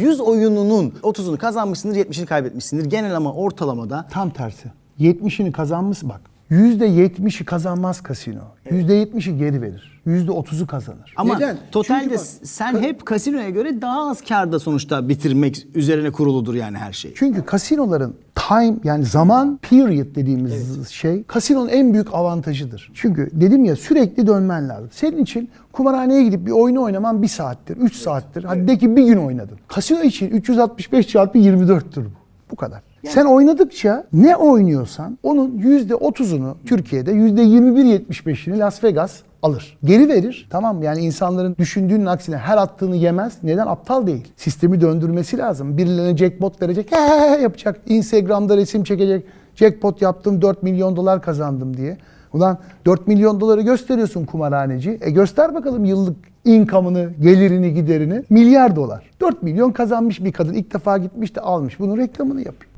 100 oyununun 30'unu kazanmışsındır, 70'ini kaybetmişsindir. Genel ama ortalamada Tam tersi. 70'ini kazanmış bak. %70'i kazanmaz kasino. %70'i geri verir. %30'u kazanır. ama Neden? totalde Çünkü bak- sen hep kasinoya göre daha az karda sonuçta bitirmek üzerine kuruludur yani her şey. Çünkü kasinoların time yani zaman period dediğimiz şey kasinonun en büyük avantajıdır. Çünkü dedim ya sürekli dönmen lazım. Senin için kumarhaneye gidip bir oyunu oynaman bir saattir, 3 saattir. Hadi de ki bir gün oynadın. Kasino için 365 çarpı 24'tür bu. Bu kadar. Sen oynadıkça ne oynuyorsan onun %30'unu Türkiye'de %21-75'ini Las Vegas alır. Geri verir. Tamam yani insanların düşündüğünün aksine her attığını yemez. Neden? Aptal değil. Sistemi döndürmesi lazım. Birilerine jackpot verecek. He yapacak. Instagram'da resim çekecek. Jackpot yaptım 4 milyon dolar kazandım diye. Ulan 4 milyon doları gösteriyorsun kumarhaneci. E göster bakalım yıllık income'ını, gelirini, giderini. Milyar dolar. 4 milyon kazanmış bir kadın ilk defa gitmiş de almış. Bunun reklamını yapıyor.